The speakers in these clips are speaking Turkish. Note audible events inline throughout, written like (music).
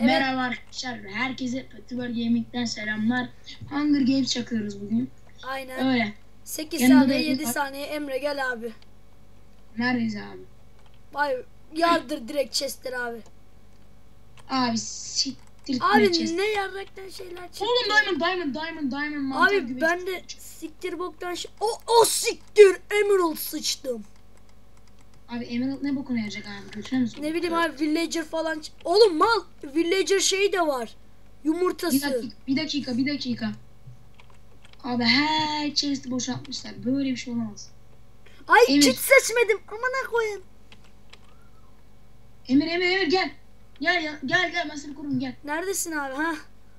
Evet. Merhaba arkadaşlar. Herkese Petibör Gaming'den selamlar. Hunger Games çakıyoruz bugün. Aynen. Öyle. 8 Yanında saniye da- 7 saniye Emre gel abi. Neredeyiz abi? Vay yardır direkt chestler abi. Abi siktir Abi gideceğiz. ne yarraktan şeyler çıktı. Oğlum diamond diamond diamond diamond Abi ben de siktir boktan şey. O o siktir Emerald sıçtım. Abi Emerald ne bokuna yarayacak abi? Mi sokuyor? Ne bileyim abi villager falan. Oğlum mal villager şeyi de var. Bir Yumurtası. dakika, bir dakika, bir dakika. Abi her chest'i boşaltmışlar. Böyle bir şey olamaz. Ay Emir. kit seçmedim. Amına koyayım. Emir, Emir, Emir gel. Gel ya, gel gel ben seni korurum gel. Neredesin abi ha?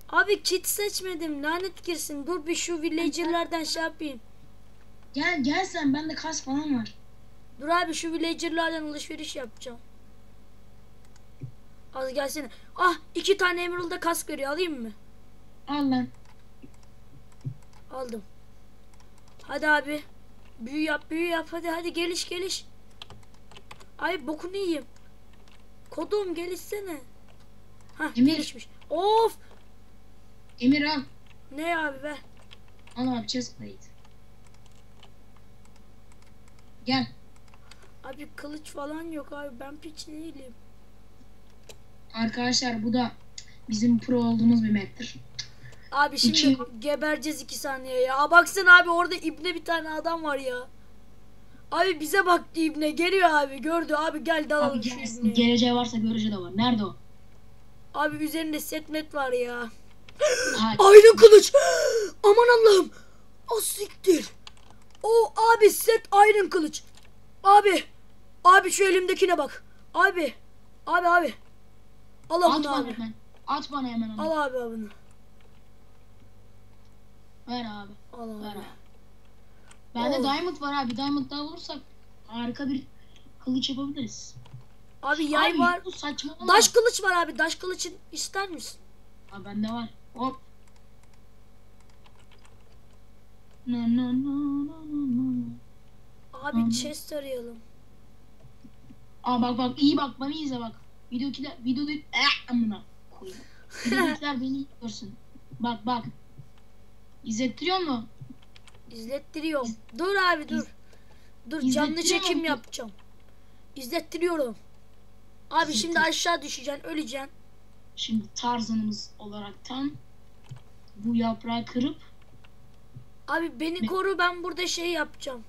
Abi kit seçmedim. Lanet girsin. Dur bir şu villagerlardan şey yapayım. Gel gel sen bende kas falan var. Dur abi şu villagerlardan alışveriş yapacağım. Az gelsene. Ah iki tane emerald'a kask veriyor alayım mı? Al lan. Aldım. Hadi abi. Büyü yap büyü yap hadi hadi geliş geliş. Ay bokunu yiyeyim. Kodum gelişsene. Hah Emir. gelişmiş. Of. Emir al. Ne abi be? Al abi plate. Gel. Abi kılıç falan yok abi ben piç değilim. Arkadaşlar bu da bizim pro olduğumuz bir map'tir. Abi şimdi İki- gebereceğiz iki saniye ya. Aa, baksana abi orada ibne bir tane adam var ya. Abi bize baktı ibne geliyor abi gördü abi gel dalalım Abi gelsin. Geleceği varsa göreceği de var. Nerede o? Abi üzerinde setmet var ya. (gasps) Aydın kılıç. (gasps) Aman Allah'ım. O siktir. O abi set aydın kılıç. Abi. Abi şu elimdekine bak. Abi. Abi abi. Al at bunu bana abi. hemen. At bana hemen onu. Al abi bunu. Ver abi. Al Ver abi. abi. Bende Oh. diamond var abi. Diamond daha bulursak harika bir kılıç yapabiliriz. Abi yay abi, var. Bu saçmalama. Daş kılıç var abi. Daş kılıçın ister misin? Abi bende var. Hop. No no no no no no. Abi Hı. chest arayalım. Aa bak bak iyi bak bana izle bak. Videokiler videoda eh amına koyayım. Videodakiler beni görsün. Bak bak. İzlettiriyor mu? İzlettiriyorum. Dur abi dur. Dur canlı çekim mu? yapacağım. İzlettiriyorum. Abi şimdi aşağı düşeceksin, öleceksin. Şimdi Tarzan'ımız olaraktan bu yaprağı kırıp Abi beni koru ben burada şey yapacağım.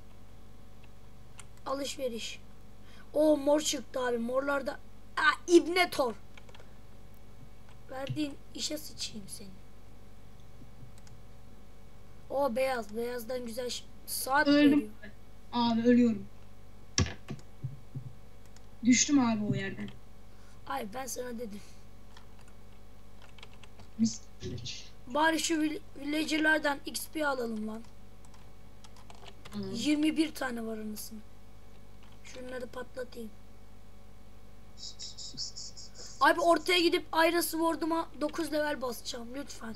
Alışveriş. O mor çıktı abi. Morlarda Aa, İbne Tor. Verdiğin işe sıçayım seni. O beyaz. Beyazdan güzel saat öldüm. veriyor. Abi ölüyorum. Düştüm abi o yerden. Ay ben sana dedim. Mis. Bari şu vill- villagerlardan XP alalım lan. Alalım. 21 tane var anasını. Şunları patlatayım. Abi ortaya gidip Iron Sword'uma 9 level basacağım lütfen.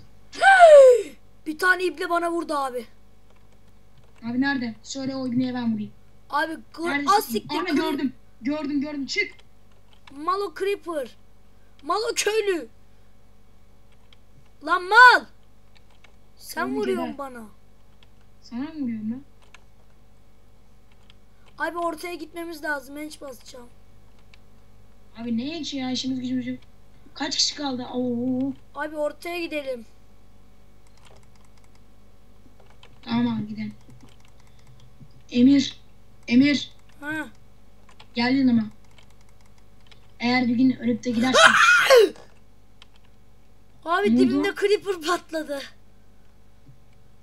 bir tane iple bana vurdu abi. Abi nerede? Söyle o ibneye ben vurayım. Abi az siktir. Abi gördüm. Gördüm gördüm. Çık. Malo Creeper. Malo köylü. Lan mal. Sen Köylü vuruyorsun geber. bana. Sana mı vuruyorum ben? Abi ortaya gitmemiz lazım. Enç basacağım. Abi ne hiç ya işimiz gücümüz yok. Kaç kişi kaldı? Oo. Abi ortaya gidelim. Tamam abi gidelim. Emir. Emir. Ha. Gel yanıma. Eğer bir gün ölüp de gidersen. (laughs) Abi Ne dibimde oldu? creeper patladı.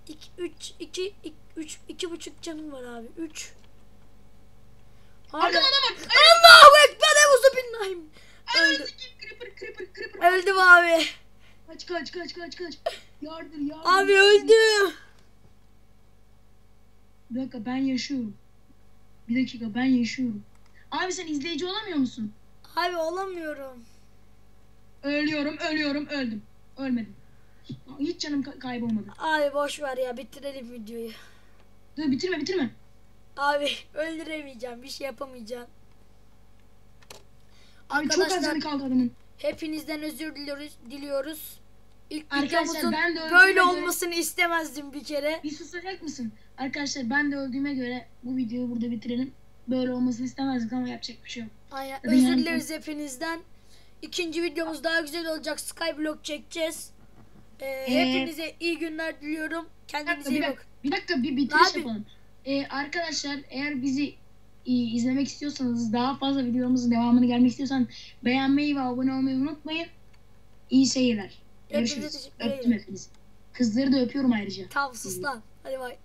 2 3 2 3 2 buçuk canım var abi. 3 Abi Arkada adam var. Allahu ekber evuzu billahi. Öldüm. Creeper creeper creeper. Öldüm abi. Kaç kaç kaç kaç kaç. Yardır yardır. Abi öldüm. Bir dakika ben yaşıyorum. Bir dakika ben yaşıyorum. Abi sen izleyici olamıyor musun? Abi olamıyorum. Ölüyorum ölüyorum öldüm. Ölmedim. Hiç canım ka- kaybolmadı. Abi boş ver ya bitirelim videoyu. Dur bitirme bitirme. Abi (laughs) öldüremeyeceğim bir şey yapamayacağım. Abi çok az Arkadaşlar canı kaldı adamın. Hepinizden özür diliyoruz. diliyoruz. İlk Arkadaşlar, videomuzun ben de öldüğüme böyle göre- olmasını istemezdim bir kere. Bir susacak mısın? Arkadaşlar ben de öldüğüme göre bu videoyu burada bitirelim. Böyle olmasını istemezdik ama yapacak bir şey yok. Aynen. Hadi Özür yani- dileriz hepinizden. İkinci videomuz daha güzel olacak. Skyblock çekeceğiz. Ee, hepinize iyi günler diliyorum. Bir Kendinize dakika, iyi bakın. bir dakika bir bitiriş Abi. yapalım. Ee, arkadaşlar eğer bizi e, izlemek istiyorsanız daha fazla videomuzun devamını gelmek istiyorsan beğenmeyi ve abone olmayı unutmayın. İyi seyirler. Görüşürüz. Öptüm hepinizi. Kızları da öpüyorum ayrıca. Tamam sus lan. Hadi bay.